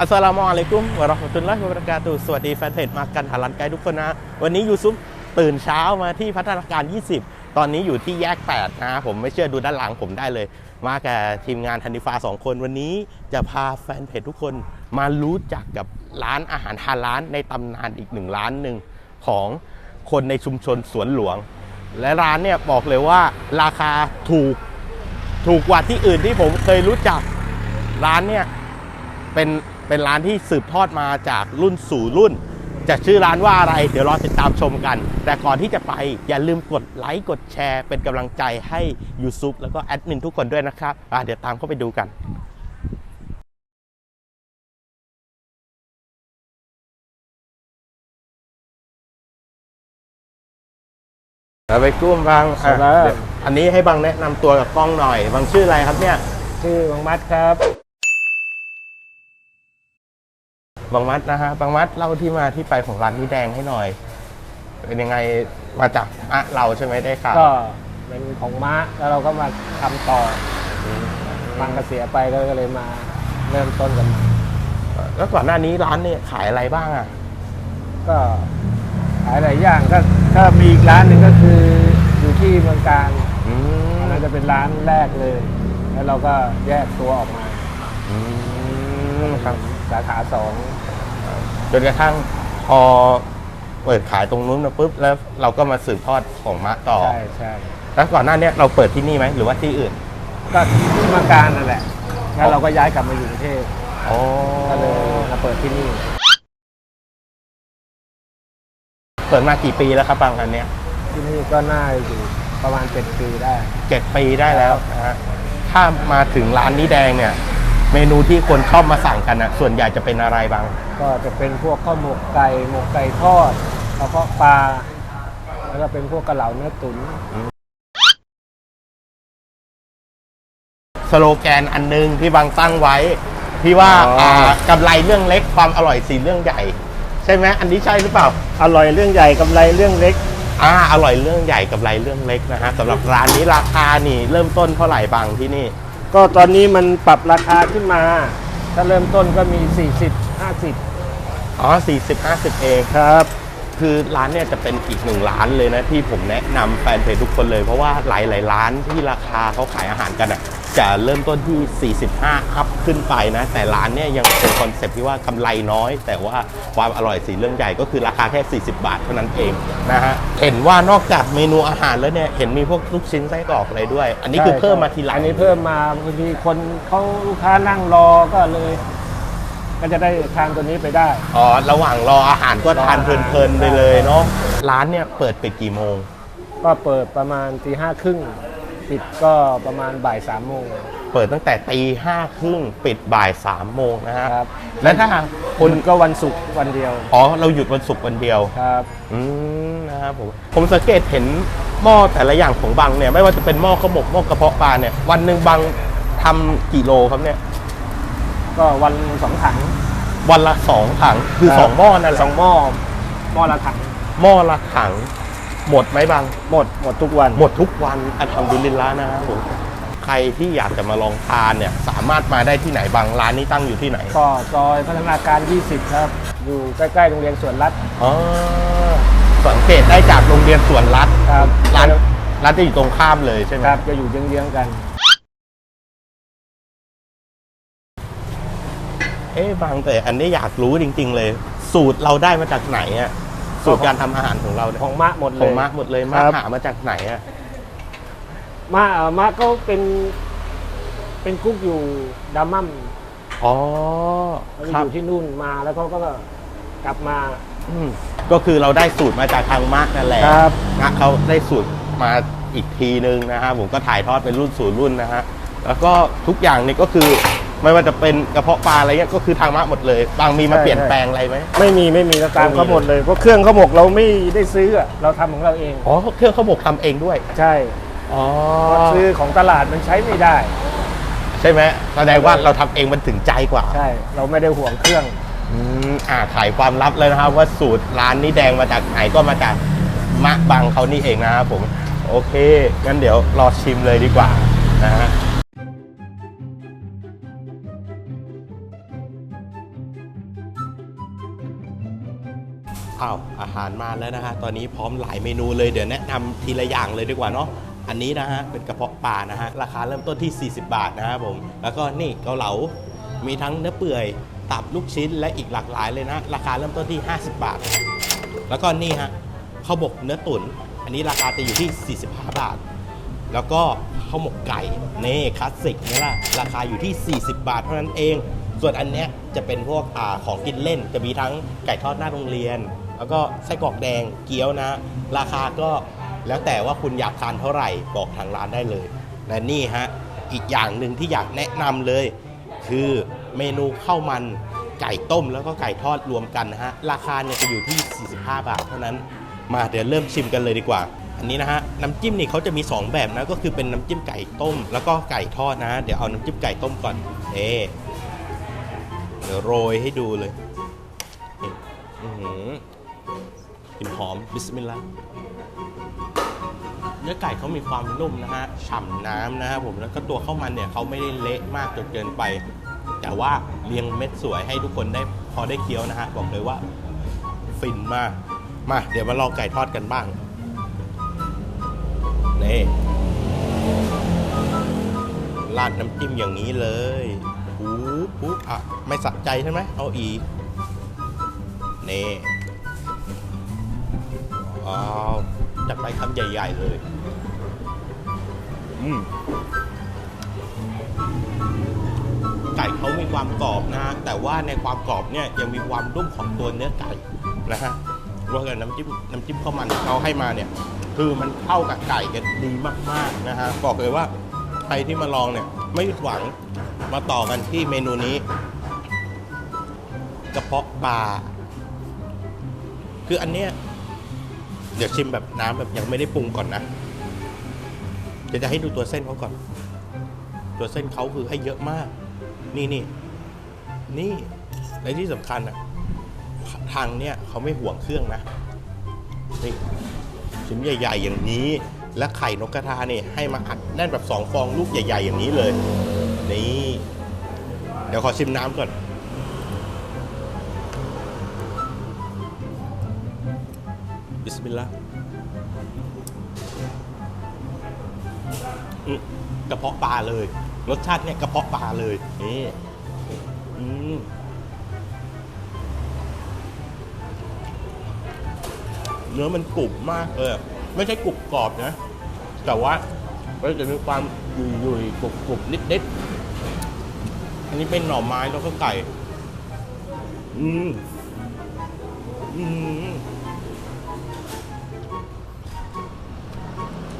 อัสสลามุอะลัยกุมวะเราะห์มะตุลลอฮิวะบะเราะกาตุฮ์สวัสดีแฟนเพจมากันหาลันไกด์ทุกคนนะ วันนี้ยูซุปตื่นเช้ามาที่พัฒนาการ 20 ตอนนี้อยู่ที่แยก 8 นะ ผมไม่เชื่อดูด้านหลังผมได้เลย มากับทีมงานทันิฟา2 คนวันนี้จะพาแฟนเพจทุกคนมารู้จักกับร้านอาหารฮาลาลในตำนานอีกหนึ่งร้านหนึ่งของคนในชุมชนสวนหลวง และร้านเนี่ยบอกเลยว่าราคาถูกถูกกว่าที่อื่นที่ผมเคยรู้จักร้านเนี่ยเป็น เป็นร้านที่สืบทอดมาจากรุ่นสู่รุ่น จะชื่อร้านว่าอะไร เดี๋ยวรอติดตามชมกัน แต่ก่อนที่จะไปอย่าลืมกดไลค์กดแชร์ เป็นกำลังใจให้ยูซุปแล้วก็แอดมินทุกคนด้วยนะครับอะเดี๋ยวตามเข้าไปดูกันเราไปกุ้มบางอะครับ เดี๋ยวอันนี้ให้บางแนะนำตัวกับกล้องหน่อย บางชื่ออะไรครับเนี่ย ชื่อบังมัดครับ บางมัดนะฮะบางมัดเล่าที่มาที่ไปของร้านนี้แดงให้หน่อย เป็นยังไงมาจากอะเราใช่ไหมได้ข่าวก็เป็นของม้าแล้วเราก็มาทำต่อมังกระเสียไปก็เลยมาเริ่มต้นกันใหม่แล้วก่อนหน้านี้ร้านเนี่ยขายอะไรบ้างอะก็ขายหลายอย่างก็ถ้ามีอีกร้านหนึ่งก็คืออยู่ที่เมืองการอืมอันนั้นจะเป็นร้านแรกเลย แล้วเราก็แยกตัวออกมาอืมครับ สาขาสองจนกระทั่งพอเปิดขายตรงนู้นมาปุ๊บแล้วเราก็มาสืบทอดของมะต่อ ใช่ใช่แล้วก่อนหน้าเนี้ยเราเปิดที่นี่ไหมหรือว่าที่อื่น ก็ที่เมืองการนั่นแหละแล้วเราก็ย้ายกลับมาอยู่กรุงเทพอ๋อก็เลยมาเปิดที่นี่เปิดมากี่ปีแล้วครับบางอันเนี้ยที่นี่ก็น่าอยู่ประมาณเจ็ดปีได้เจ็ดปีได้แล้วนะฮะถ้ามาถึงร้านนี้แดงเนี่ย เมนูที่คนชอบมาสั่งกันนะส่วนใหญ่จะเป็นอะไรบาง ก็จะเป็นพวกข้าวหมกไก่หมกไก่ทอดกระเพาะปลาแล้วก็เป็นพวกกระเหลาเนื้อตุ๋นสโลแกนอันหนึงที่บางตั้งไว้ ที่ว่าอ๋ออ่ากำไรเรื่องเล็กความอร่อยสี่เรื่องใหญ่ ใช่ไหมอันนี้ใช่หรือเปล่า อร่อยเรื่องใหญ่กำไรเรื่องเล็ก อ่าอร่อยเรื่องใหญ่กำไรเรื่องเล็กนะฮะสำหรับร้านนี้ราคานี่เริ่มต้นเท่าไหร่บางที่นี่ ก็ตอนนี้มันปรับราคาขึ้นมา ถ้าเริ่มต้นก็มี 40 50 อ๋อ 40 50 เอง ครับ คือร้านเนี่ยจะเป็นอีกหนึ่งร้านเลยนะ ที่ผมแนะนำแฟนเพจทุกคนเลย เพราะว่าหลาย ๆ ร้านที่ราคาเขาขายอาหารกันอะ จะเริ่มต้นที่ 45 อัพขึ้นไปนะ แต่ร้านเนี่ยยังเป็นคอนเซ็ปต์ที่ว่ากำไรน้อย แต่ว่าความอร่อยสีเรื่องใหญ่ก็คือราคาแค่ 40 บาทเท่านั้นเองนะฮะ เห็นว่านอกจากเมนูอาหารแล้วเนี่ยเห็นมีพวกลูกชิ้นไส้กรอกอะไรด้วย อันนี้คือใช่เพิ่มมาทีหลังอันนี้เพิ่มมาบางทีคนเขาลูกค้านั่งรอก็เลยก็จะได้ทานตัวนี้ไปได้ อ๋อ ระหว่างรออาหารก็ทานรออาหารเพลินๆไปเลยเนาะ ร้านเนี่ยเปิดปิดกี่โมง ก็เปิดประมาณตีห้าครึ่ง ปิดก็ประมาณบ่ายสามโมง เปิดตั้งแต่ตีห้าครึ่งปิดบ่ายสามโมงนะฮะครับ และถ้าคคนนก็วันศุกร์วันเดียวอ๋อเราหยุดวันศุกร์วันเดียว ครับ อืมนะครับผมผมสังเกตเห็นหม้อแต่ละอย่างของบังเนี่ย ไม่ว่าจะเป็นหม้อข้าวหมกหม้อกระเพาะปลาเนี่ย วันหนึ่งบังทำกี่โลครับเนี่ย ก็วันสองถัง วันละสองถังคือครับ สองหม้อนั่นแหสละองหม้อหม้อละถังหม้อละถัง หมดไหมบังหมดหมดทุกวัน หมดทุกวันอัลฮัมดุลิลละนะครับผมใครที่อยากจะมาลองทานเนี่ยสามารถมาได้ที่ไหนบางร้านนี้ตั้งอยู่ที่ไหนก็ซอยพัฒนาการ 20 ครับ อยู่ใกล้ๆโรงเรียนสวนรัฐอ๋อสังเกตได้จากโรงเรียนสวนรัฐครับร้านร้านจะอยู่ตรงข้ามเลยใช่ไหมครับจะอยู่เยื้องๆกัน เอ๊ะบางแต่อันนี้อยากรู้จริง ๆ เลย สูตรเราได้มาจากไหนอะ สูตรการทำอาหารของเราเนี่ยของมะหมดเลยของมาหมดเลยมาครับ หามาจากไหนอะมะเอ่อมะก็เป็น เป็นกุ๊กอยู่ดามัมอ๋อเขาครัอบยู่ที่นู่นมาแล้วเขาก็กลับมาอืมก็คือเราได้สูตรมาจากทางมาร์กนั่นแหละ ครับ นะเขาได้สูตรมาอีกทีนึงนะฮะผมก็ถ่ายทอดเป็นรุ่นสู่รุ่นนะฮะแล้วก็ทุกอย่างเนี่ยก็คือ ไม่ว่าจะเป็นกระเพาะปลาอะไรเงี้ยก็คือทางมาร์กหมดเลย บางมีมาใช่ เปลี่ยนใช่แปลงอะไรไหม ไม่มีไม่มีเราตามไม่มีเขาหมดเลยเพราะเครื่องเขาหมกเราไม่ได้ซื้ออะเราทำของเราเอง อ๋อ เครื่องข้าวหมกทำเองด้วย ใช่อ๋อ เพราะซื้อของตลาดมันใช้ไม่ได้ ใช่ไหมแสดงว่าเราทำเองมันถึงใจกว่าใช่ เราไม่ได้ห่วงเครื่อง อืมอ่าขายความลับเลยนะครับ ว่าสูตรร้านนี้แดงมาจากไหนก็มาจากมะบังเขานี่เองนะครับผม โอเค งั้นเดี๋ยวรอชิมเลยดีกว่านะฮะ อ้าวอาหารมาแล้วนะฮะตอนนี้พร้อมหลายเมนูเลยเดี๋ยวแนะนำทีละอย่างเลยดีกว่าเนาะอันนี้นะฮะเป็นกระเพาะปลานะฮะราคาเริ่มต้นที่ 40 บาทนะครับผม แล้วก็นี่เกาเหลา มีทั้งเนื้อเปื่อย ตับลูกชิ้นและอีกหลากหลายเลยนะ ราคาเริ่มต้นที่ 50 บาท แล้วก็นี่ฮะข้าวหมกเนื้อตุ๋นอันนี้ราคาจะอยู่ที่ 45 บาท แล้วก็ข้าวหมกไก่เน่คลาสสิกนี่ล่ะราคาอยู่ที่ 40 บาทเท่านั้นเอง ส่วนอันเนี้ยจะเป็นพวกอของกินเล่นจะมีทั้งไก่ทอดหน้าโรงเรียน แล้วก็ไส้กรอกแดงเกี๊ยวนะ ราคาก็แล้วแต่ว่าคุณอยากทานเท่าไหร่บอกทางร้านได้เลย และนี่ฮะอีกอย่างหนึ่งที่อยากแนะนำเลย คือเมนูข้าวมันไก่ต้มแล้วก็ไก่ทอดรวมกันนะฮะราคาเนี่ยจะอยู่ที่ 45 บาทเท่านั้น มาเดี๋ยวเริ่มชิมกันเลยดีกว่า อันนี้นะฮะน้ำจิ้มนี่เขาจะมี 2 แบบนะก็คือเป็นน้ำจิ้มไก่ต้ม แล้วก็ไก่ทอดนะ เดี๋ยวเอาน้ำจิ้มไก่ต้มก่อนเอ๊เดี๋ยวโรยให้ดูเลยอื้อหือ กลิ่นหอมบิสมิลลาห์เนื้อไก่เขามีความนุ่มนะฮะฉ่ำน้ำนะฮะผมแล้วก็ตัวข้าวมันเนี่ยเขาไม่ได้เละมากจนเกินไป แต่ว่าเรียงเม็ดสวยให้ทุกคนได้พอได้เคี้ยวนะฮะบอกเลยว่าฟินมากมาเดี๋ยวมาลองไก่ทอดกันบ้างนี่ราดน้ำจิ้มอย่างนี้เลยปุ๊บปุ๊บอะ ไม่สะใจใช่ไหม เอาอีกนี่ อ้าวจัดไปคำใหญ่ ๆ เลย อืมไก่เขามีความกรอบนะฮะแต่ว่าในความกรอบเนี่ยยังมีความนุ่มของตัวเนื้อไก่นะฮะรวมกับน้ำจิ้มน้ำจิ้มข้าวมันที่เขาให้มาเนี่ย คือมันเข้ากับไก่กันดีมากๆนะฮะบอกเลยว่าใครที่มาลองเนี่ยไม่ผิดหวังมาต่อกันที่เมนูนี้ กระเพาะปลาคืออันเนี้ย เดี๋ยวชิมแบบน้ำแบบยังไม่ได้ปรุงก่อนนะ เดี๋ยวจะให้ดูตัวเส้นเขาก่อน ตัวเส้นเขาคือให้เยอะมาก นี่นี่นี่และที่สำคัญอะทางเนี่ยเขาไม่ห่วงเครื่องนะนี่ชิ้นใหญ่ ๆ อย่างนี้ และไข่นกกระทาเนี่ยให้มาอัดแน่นแบบสองฟองลูกใหญ่ ๆ อย่างนี้เลย นี่ เดี๋ยวขอชิมน้ำก่อน บิสมิลลาห์กระเพาะปลาเลย รสชาติเนี่ยกระเพาะปลาเลยนี่อืมเนื้อมันกรุบมากเลยไม่ใช่กรุบกรอบนะ แต่ว่ามันจะมีความยุยๆกรุบกรุบนิดๆอันนี้เป็นหน่อไม้แล้วก็ไก่ อืมอืม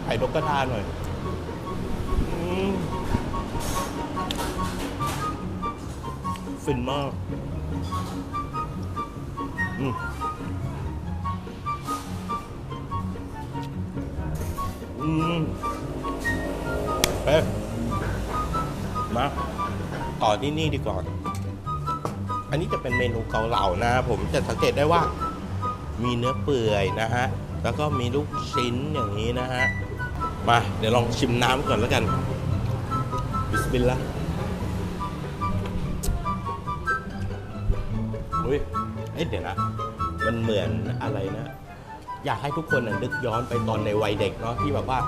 ไข่นกกระทาหน่อยอืมฟินมากอืมอืมเอ๊ะมาต่อที่นี่ดีกว่าอันนี้จะเป็นเมนูเกาเหลานะผมจะสังเกตได้ว่ามีเนื้อเปื่อยนะฮะ แล้วก็มีลูกชิ้นอย่างนี้นะฮะ มา เดี๋ยวลองชิมน้ำก่อนแล้วกัน บิสมิลลาห์อุ้ยเอ้ยเดี๋ยวนะ มันเหมือนอะไรนะ อยากให้ทุกคนน่ะนึกย้อนไปตอนในวัยเด็กเนาะที่แบบว่า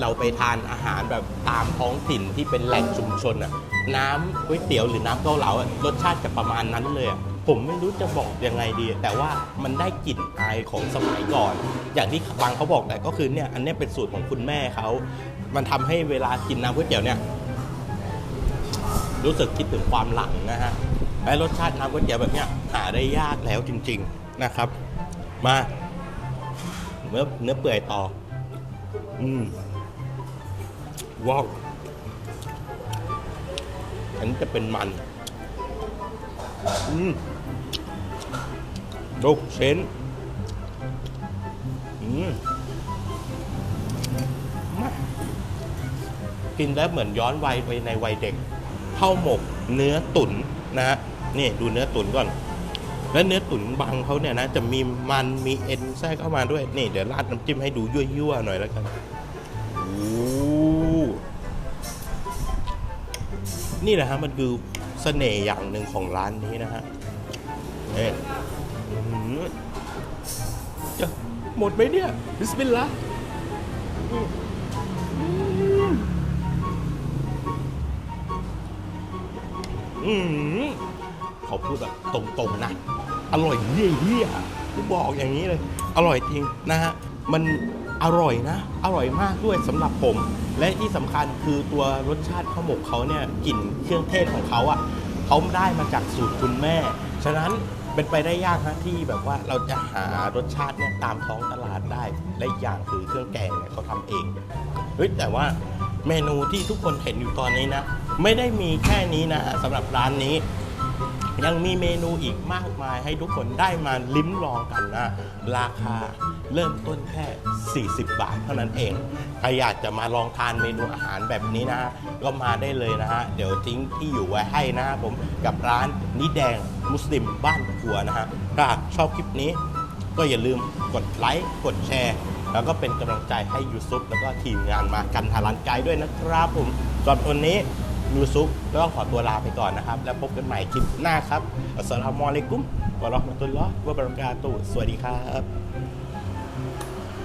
เราไปทานอาหารแบบตามท้องถิ่นที่เป็นแหล่งชุมชนอะน้ำก๋วยเตี๋ยวหรือน้ำเกาเหลาอะรสชาติจะประมาณนั้นเลยอะ ผมไม่รู้จะบอกยังไงดี แต่ว่ามันได้กลิ่นอายของสมัยก่อน อย่างที่บางเขาบอกแต่ก็คือเนี่ยอันนี้เป็นสูตรของคุณแม่เขา มันทำให้เวลากินน้ำก๋วยเตี๋ยวเนี่ย รู้สึกคิดถึงความหลังนะฮะและรสชาติน้ำก๋วยเตี๋ยวแบบเนี้ยหาได้ยากแล้วจริง ๆนะครับ มาเนื้อเนื้อเปื่อยต่อ อืมว้าวอันนี้จะเป็นมันอืม ลูกเช้นอืมมากินแล้วเหมือนย้อนวัยไปในวัยเด็กข้าวหมกเนื้อตุ๋นนะฮะนี่ดูเนื้อตุ๋นก่อน แล้วเนื้อตุ๋นบางเขาเนี่ยนะ จะมีมันมีเอ็นแทรกเข้ามาด้วย นี่ เดี๋ยวราดน้ำจิ้มให้ดูยั่วๆหน่อยแล้วกันโอ้นี่แหละฮะมันคือเสน่ห์อย่างหนึ่งของร้านนี้นะฮะเอ๊ะ จะหมดไหมเนี่ยบิสมิลลาห์อืมอืมเขาพูดแบบตรงๆนะ อร่อยเยี่ยๆกูบอกอย่างนี้เลย อร่อยจริงนะฮะ มันอร่อยนะ อร่อยมากด้วยสำหรับผม และที่สำคัญคือตัวรสชาติข้าวหมกเขาเนี่ยกลิ่นเครื่องเทศของเขาอะ่ะเขาได้มาจากสูตรคุณแม่ ฉะนั้น เป็นไปได้ยากนะที่แบบว่าเราจะหารสชาติเนี่ยตามท้องตลาดได้และอีกอย่างคือเครื่องแกงเนี่ยเขาทำเองเฮ้ยแต่ว่าเมนูที่ทุกคนเห็นอยู่ตอนนี้นะ ไม่ได้มีแค่นี้นะสำหรับร้านนี้ ยังมีเมนูอีกมากมายให้ทุกคนได้มาลิ้มลองกันนะ ราคาเริ่มต้นแค่ 40 บาทเท่านั้นเองใครอยากจะมาลองทานเมนูอาหารแบบนี้นะ ก็มาได้เลยนะฮะ เดี๋ยวทิ้งที่อยู่ไว้ให้นะครับผมกับร้านนิแดง มุสลิมบ้านครัวนะฮะถ้าชอบคลิปนี้ ก็อย่าลืมกดไลค์กดแชร์ แล้วก็เป็นกำลังใจให้ยูซุปแล้วก็ทีมงานมากันทารันไกด์ด้วยนะครับผมสำหรับวันนี้ยูซุปก็ต้องขอตัวลาไปก่อนนะครับ แล้วพบกันใหม่คลิปหน้าครับอัสสลามุอะลัยกุมวะเราะห์มะตุลลอฮ์วะบะเราะกาตุฮ์สวัสดีครับ